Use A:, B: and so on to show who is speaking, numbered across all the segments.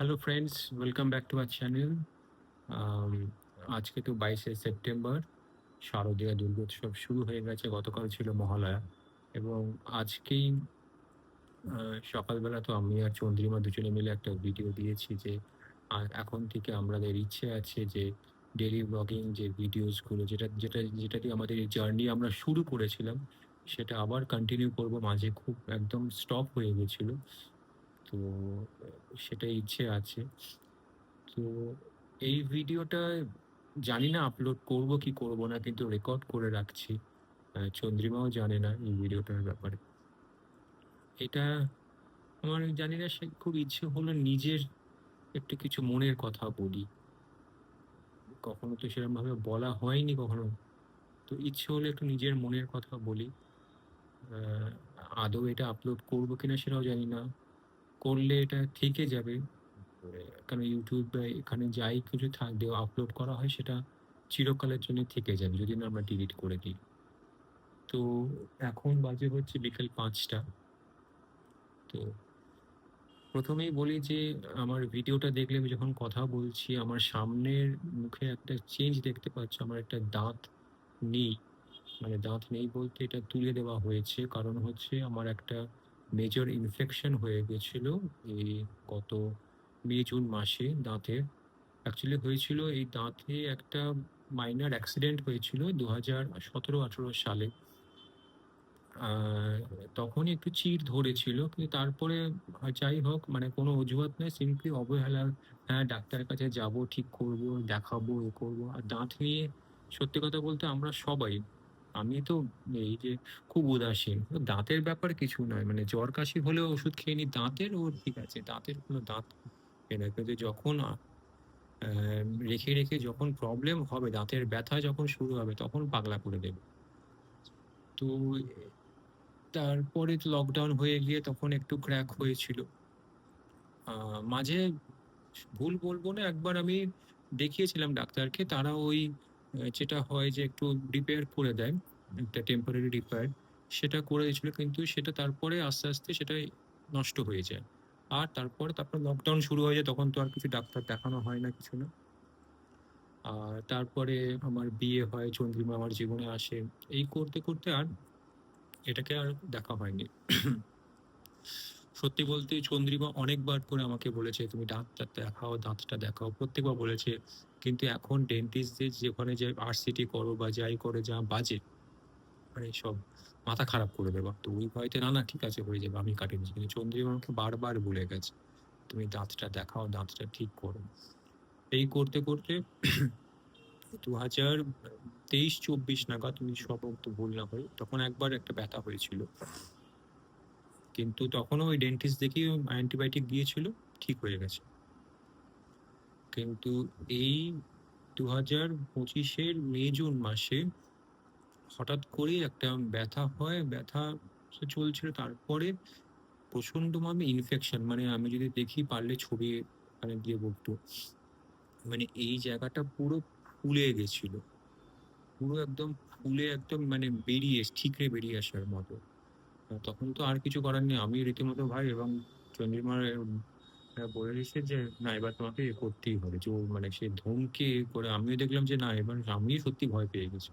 A: Hello friends welcome back to our channel আজকে তো বাইশে সেপ্টেম্বর শারদীয়া দুর্গোৎসব শুরু হয়ে গেছে, গতকাল ছিল মহালয়া। এবং আজকেই সকালবেলা তো আমি আর চন্দ্রিমা দুজনে মিলে একটা ভিডিও দিয়েছি যে এখন থেকে আমাদের ইচ্ছে আছে যে ডেলি ব্লগিং যে ভিডিওসগুলো যেটা যেটা যেটা দিয়ে আমাদের জার্নি আমরা শুরু করেছিলাম, সেটা আবার কন্টিনিউ করব। মাঝে খুব একদম স্টপ হয়ে গেছিল। তো, সেটাই ইচ্ছে আছে। তো, এই ভিডিওটা জানি না আপলোড করব কি করব না, কিন্তু রেকর্ড করে রাখছি। চন্দ্রিমাও জানে না এই ভিডিওটার ব্যাপারে। এটা আমার জানি না, সে খুব ইচ্ছে হলো নিজের একটু কিছু মনের কথা বলি। কখনো তো সেরকম ভাবে বলা হয়নি কখনো। তো ইচ্ছে হলে একটু নিজের মনের কথা বলি। আদৌ এটা আপলোড করব কিনা সেটাও জানি না। করলে এটা থেকে যাবে। কারণ ইউটিউব এখানে যাই কিছু থাকবে আপলোড করা হয় সেটা চিরকালের জন্য থেকে যাবে, যদি না আমরা ডিলিট করে দিই। তো এখন বাজে হচ্ছে বিকেল পাঁচটা। তো প্রথমেই বলি যে আমার ভিডিওটা দেখলে আমি যখন কথা বলছি, আমার সামনের মুখে একটা চেঞ্জ দেখতে পাচ্ছ, আমার একটা দাঁত নেই। মানে দাঁত নেই বলতে এটা তুলে দেওয়া হয়েছে, কারণ হচ্ছে আমার একটা মেজর ইনফেকশন হয়ে গেছিল এই গত মে জুন মাসে দাঁতের অ্যাকচুয়ালি হয়েছিল এই দাঁতে একটা মাইনার অ্যাক্সিডেন্ট হয়েছিল দু হাজার সতেরো আঠেরো সালে। আহ, তখনই একটু চির ধরেছিল কিন্তু তারপরে যাই হোক মানে কোনো অজুহাত নয় সিম্পলি অবহেলা হ্যাঁ ডাক্তারের কাছে যাব ঠিক করব দেখাবো এ করব। আর দাঁত নিয়ে সত্যি কথা বলতে আমরা সবাই আমি তো এই যে খুব উদাসীন দাঁতের ব্যাপার কিছু নয়। মানে জ্বর কাশি হলেও ওষুধ খেয়ে নি, দাঁতের ও ঠিক আছে, দাঁতের কোনো দাঁত কিন্তু যখন রেখে রেখে যখন প্রবলেম হবে, দাঁতের ব্যথা যখন শুরু হবে, তখন পাগলা করে দেবে। তো তারপরে লকডাউন হয়ে গিয়ে তখন একটু ক্র্যাক হয়েছিল। মাঝে ভুল বলব না, একবার আমি দেখিয়েছিলাম ডাক্তারকে, তারা ওই যেটা হয় যে একটু রিপেয়ার করে দেয়। একটা টেম্পোরারি রিপেয়ার সেটা করে দিয়েছিল, কিন্তু সেটা তারপরে আস্তে আস্তে সেটাই নষ্ট হয়ে যায়। আর তারপরে তারপর লকডাউন শুরু হয়ে যায়, তখন তো আর কিছু ডাক্তার দেখানো হয় না, কিছু না। আর তারপরে আমার বিয়ে হয়, চন্দ্রিমা আমার জীবনে আসে। এই করতে করতে আর এটাকে আর দেখা হয়নি। সত্যি বলতে চন্দ্রিমা অনেকবার করে আমাকে বলেছে, তুমি ডাক্তার দেখাও, দাঁতটা দেখাও। প্রত্যেকবার বলেছে, কিন্তু এখন ডেন্টিস্টদের যেখানে যে আরসিটি করো বা যাই করে, যা বাজে মানে সব মাথা খারাপ করে দেবা। তো ওই ভয়তে, না না, ঠিক আছে, হয়ে যাবে, আমি কাটিয়ে দিচ্ছি। কিন্তু চন্দ্রিমা আমাকে বারবার গেছে, তুমি দাঁতটা দেখাও, দাঁতটা ঠিক করো। এই করতে করতে দু হাজার তেইশ, চব্বিশ নাগাদ তুমি সব তো ভুল না হয়, তখন একবার একটা ব্যথা হয়েছিল। কিন্তু তখনও ওই ডেন্টিস্ট দেখিয়ে অ্যান্টিবায়োটিক দিয়েছিল ঠিক হয়ে গেছে। কিন্তু এই দু হাজার পঁচিশের মে, জুন মাসে হঠাৎ করে একটা ব্যথা হয়, ব্যথা চলছিল। তারপরে প্রচণ্ড ভাবে ইনফেকশন মানে আমি যদি দেখি পারলে ছবি মানে দিয়ে বলতো। মানে এই জায়গাটা পুরো ফুলে গেছিল। পুরো একদম ফুলে একদম মানে বেরিয়ে ঠিকরে বেরিয়ে আসার মতো। তখন তো আর কিছু করার নেই। আমি রীতিমতো ভাই এবং চন্দ্রিমার বলে দিচ্ছে যে, না, এবার তোমাকে করতেই হবে। যে মানে সে ধমকে করে, আমিও দেখলাম যে, না, এবার আমি সত্যি ভয় পেয়ে গেছি।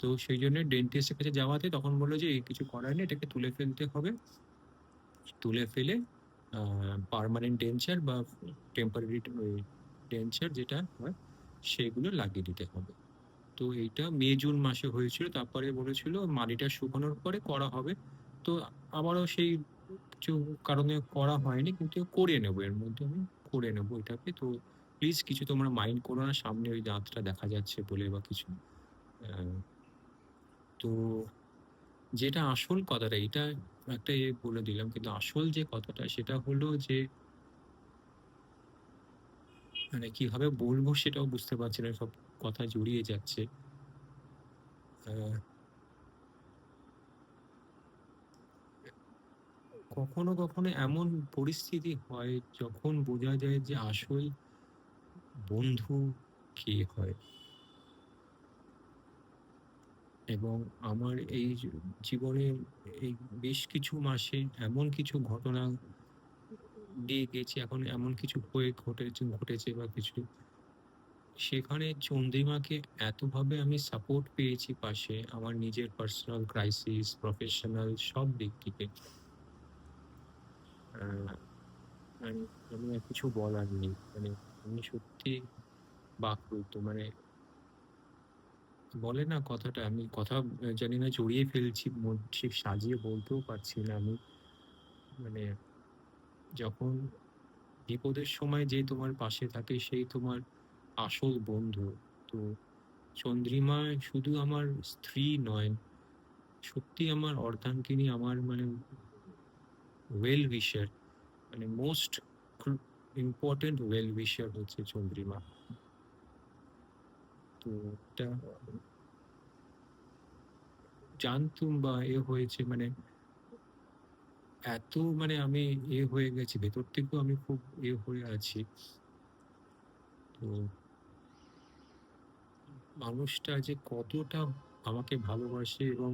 A: তো সেই জন্য ডেন্টিস্টের কাছে যাওয়াতে তখন বলল যে কিছু করার নেই, এটাকে তুলে ফেলতে হবে। তুলে ফেলে পার্মানেন্ট ডেঞ্চার বা টেম্পারারি ডেঞ্চার যেটা হয়, সেগুলো লাগিয়ে দিতে হবে। তো এইটা মে, জুন মাসে হয়েছিল। তারপরে বলেছিল মাটিটা শুকানোর পরে করা হবে। তো আবারও সেই কিছু কারণে করা হয়নি, কিন্তু করে নেব, এর মধ্যে আমি করে নেব এটাকে। তো প্লিজ কিছু তোমরা মাইন্ড করো না, সামনে ওই দাঁতটা দেখা যাচ্ছে বলে বা কিছু তো যেটা আসল কথাটা, এটা একটা এ বলে দিলাম, কিন্তু আসল যে কথাটা সেটা হলো যে মানে কীভাবে বলব সেটাও বুঝতে পারছি না, সব কথা জড়িয়ে যাচ্ছে। কখনো কখনো এমন পরিস্থিতি হয় যখন বোঝা যায় যে আসল বন্ধু কে হয়। এবং আমার এই জীবনের এই বেশ কিছু মাসে এমন কিছু ঘটনা দিয়ে গেছি, এখন এমন কিছু হয়ে ঘটেছে ঘটেছে বা কিছু। সেখানে চন্দ্রিমাকে এতভাবে আমি সাপোর্ট পেয়েছি পাশে আমার নিজের পার্সোনাল ক্রাইসিস প্রফেশনাল সব দিক থেকে। আমি আর কিছু বলার নেই মানে আমি সত্যি বাকরুদ্ধ মানে বলে না কথাটা, আমি কথা জানি না, জড়িয়ে ফেলছি ঠিক সাজিয়ে বলতেও পারছি না আমি। মানে যখন বিপদের সময় যে তোমার পাশে থাকে, সেই তোমার আসল বন্ধু। তো চন্দ্রিমা শুধু আমার স্ত্রী নয়, সত্যি আমার অর্ধাঙ্গিনী, আমার মানে ওয়েল উইশার মানে মোস্ট ইম্পর্টেন্ট ওয়েল উইশার হচ্ছে চন্দ্রিমা। এটা জানতুম বা এ হয়েছে মানে এত মানে আমি এ হয়ে গেছি, ভেতর থেকেও আমি খুব এ হয়ে আছি। তো মানুষটা যে কতটা আমাকে ভালোবাসে এবং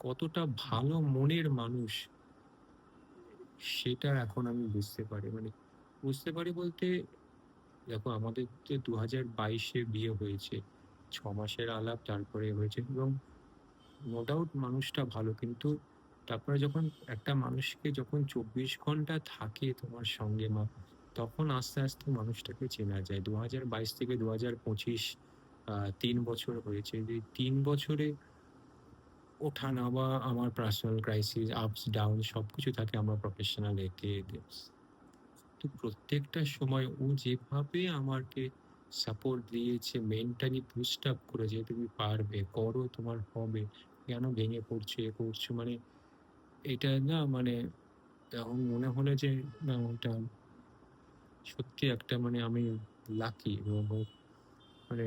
A: কতটা ভালো মনের মানুষ, সেটা এখন আমি বুঝতে পারি। মানে বুঝতে পারি বলতে দেখো আমাদের তো দু হাজার বাইশে বিয়ে হয়েছে ছ মাসের আলাপ, তারপরে হয়েছে এবং নো ডাউট মানুষটা ভালো, কিন্তু তারপরে যখন একটা মানুষকে যখন চব্বিশ ঘণ্টা থাকে তোমার সঙ্গে মা, তখন আস্তে আস্তে মানুষটাকে চেনা যায়। দু হাজার বাইশ থেকে দু হাজার পঁচিশ তিন বছর হয়েছে। যে তিন বছরে ওঠা, নামা, আমার পার্সোনাল ক্রাইসিস আপস ডাউন সব কিছু থাকে, আমার প্রফেশনাল এতে এতে তো প্রত্যেকটা সময় ও যেভাবে আমাকে সাপোর্ট দিয়েছে মেন্টালি বুস্ট আপ করেছে তুমি পারবে, করো তোমার হবে, কেন ভেঙে পড়ছো, এ করছ মানে এটা না মানে এখন মনে হলো যে না, ওটা সত্যি একটা মানে আমি লাকি এবং মানে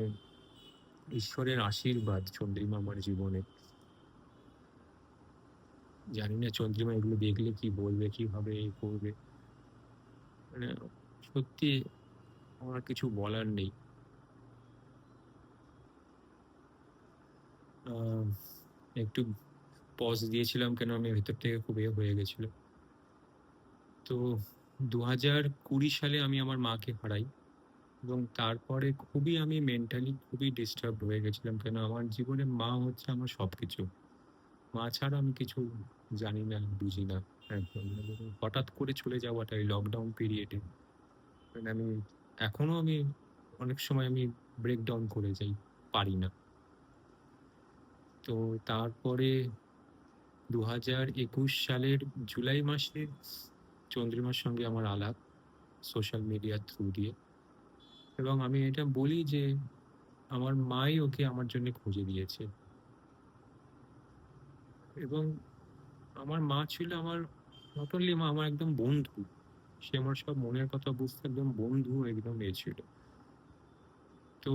A: ঈশ্বরের আশীর্বাদ চন্দ্রিমা আমার জীবনে। জানি না চন্দ্রিমা এগুলো দেখলে কি বলবে, কীভাবে করবে। মানে সত্যি আমার কিছু বলার নেই। একটু পজ দিয়েছিলাম কেন আমি ভেতর থেকে খুব এ হয়ে গেছিল। তো দু হাজার কুড়ি সালে আমি আমার মাকে হারাই এবং তারপরে খুবই আমি মেন্টালি খুবই ডিস্টার্ব হয়ে গেছিলাম কেন আমার জীবনে মা হচ্ছে আমার সব কিছু মা ছাড়া আমি কিছু জানি না, বুঝি না। হঠাৎ করে চলে যাওয়াটা এই লকডাউন পিরিয়ডে মানে আমি এখনও আমি অনেক সময় আমি ব্রেকডাউন করে যাই, পারি না। তো তারপরে দু হাজার একুশ সালের জুলাই মাসে চন্দ্রিমার সঙ্গে আমার আলাপ সোশ্যাল মিডিয়ার থ্রু দিয়ে। এবং আমি এটা বলি যে আমার মাই ওকে আমার জন্য খুঁজে দিয়েছে। এবং আমার মা ছিল আমার নট মা, আমার একদম বন্ধু। সে আমার সব মনের কথা বুঝতে একদম বন্ধু, একদম এ ছিল। তো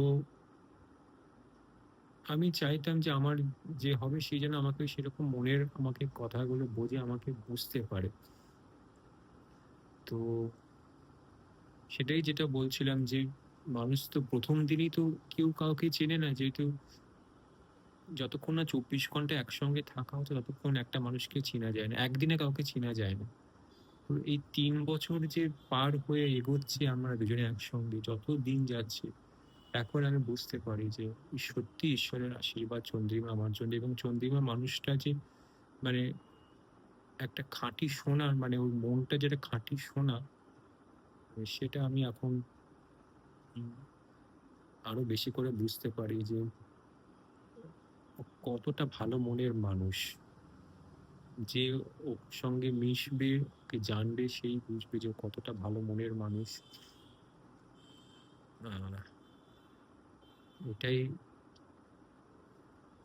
A: আমি চাইতাম যে আমার যে হবে সে যেন আমাকে সেরকম মনের আমাকে কথাগুলো বোঝে, আমাকে বুঝতে পারে। তো সেটাই যেটা বলছিলাম যে মানুষ তো প্রথম দিনই তো কেউ কাউকে চেনে না, যেহেতু যতক্ষণ না চব্বিশ ঘণ্টা একসঙ্গে থাকা হতো, ততক্ষণ একটা মানুষকে চেনা যায় না। একদিনে কাউকে চেনা যায় না। এই তিন বছর যে পার হয়ে এগোচ্ছে আমরা দুজনে একসঙ্গে, যত দিন যাচ্ছে, এখন আমি বুঝতে পারি যে সত্যি ঈশ্বরের আশীর্বাদ চন্দ্রিমা আমার জন্য এবং চন্দ্রিমা মানুষটা যে মানে একটা খাঁটি সোনা মানে ওর মনটা যেটা খাঁটি সোনা সেটা আমি এখন আরও বেশি করে বুঝতে পারি যে কতটা ভালো মনের মানুষ। যে ওর সঙ্গে মিশবে, ওকে জানবে, সেই বুঝবে যে কতটা ভালো মনের মানুষ। এটাই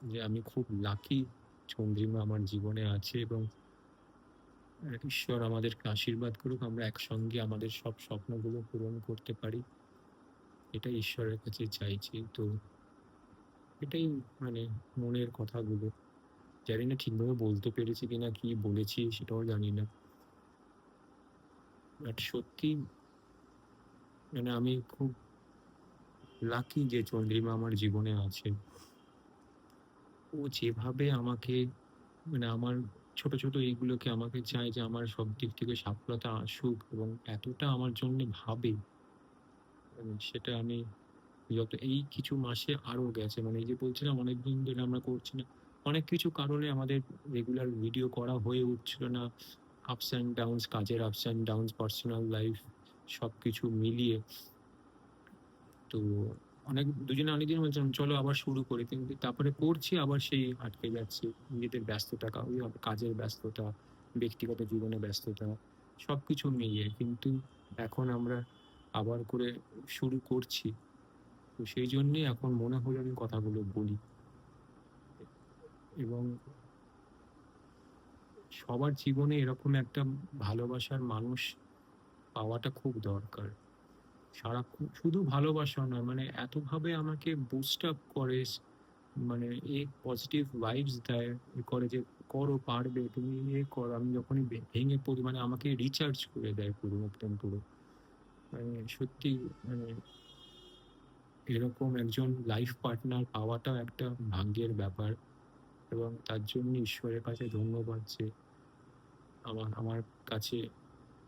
A: যে আমি খুব লাকি চন্দ্রিমা আমার জীবনে আছে এবং ঈশ্বর আমাদেরকে আশীর্বাদ করুক, আমরা একসঙ্গে আমাদের সব স্বপ্নগুলো পূরণ করতে পারি। এটা ঈশ্বরের কাছে চাইছি। তো এটাই মানে মনের কথাগুলো। জানি না ঠিকভাবে বলতে পেরেছি কিনা কি বলেছি সেটাও জানি না। বাট সত্যি মানে আমি খুব লাকি যে চন্দ্রিমা আমার জীবনে আছে। ও যেভাবে আমাকে মানে আমার ছোট, ছোট এইগুলোকে আমাকে চায় যে আমার সব দিক থেকে সফলতা আসুক এবং এতটা আমার জন্যে ভাবে সেটা আমি যত এই কিছু মাসে আরও গেছে। মানে এই যে বলছিলাম অনেকদিন ধরে আমরা করছি না। অনেক কিছু কারণে আমাদের রেগুলার ভিডিও করা হয়ে উঠছিল না। আপস অ্যান্ড ডাউনস, কাজের ups and downs, personal life সবকিছু মিলিয়ে তো অনেক দুজনে অনেকদিন বলছিলাম চলো আবার শুরু করি। কিন্তু তারপরে করছি আবার সেই আটকে যাচ্ছি। নিজেদের ব্যস্ততা, ওই কাজের ব্যস্ততা, ব্যক্তিগত জীবনে ব্যস্ততা সবকিছু মিলিয়ে। কিন্তু এখন আমরা আবার করে শুরু করছি। তো সেই জন্যেই এখন মনে হলো আমি কথাগুলো বলি। এবং সবার জীবনে এরকম একটা ভালোবাসার মানুষ পাওয়াটা খুব দরকার। সারাক্ষণ শুধু ভালোবাসা নয় মানে এতভাবে আমাকে বুস্ট আপ করে মানে এ পজিটিভ ভাইবস দেয়, করে যে করো পারবে, তুমি এ করো। আমি যখনই ভেঙে পড়ি মানে আমাকে রিচার্জ করে দেয় পুরো একদম পুরো। মানে সত্যি মানে এরকম একজন লাইফ পার্টনার পাওয়াটাও একটা ভাগ্যের ব্যাপার এবং তার জন্য ঈশ্বরের কাছে ধন্যবাদ যে আমার আমার কাছে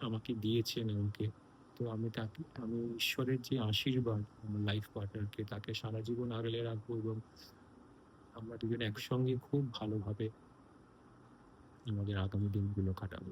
A: আমাকে দিয়েছেন আমাকে। তো আমি তাকে, আমি ঈশ্বরের যে আশীর্বাদ আমার লাইফ পার্টনারকে তাকে সারা জীবন আগলে রাখব এবং আমরা দুজন একসঙ্গে খুব ভালোভাবে আমাদের আগামী দিনগুলো কাটাবো।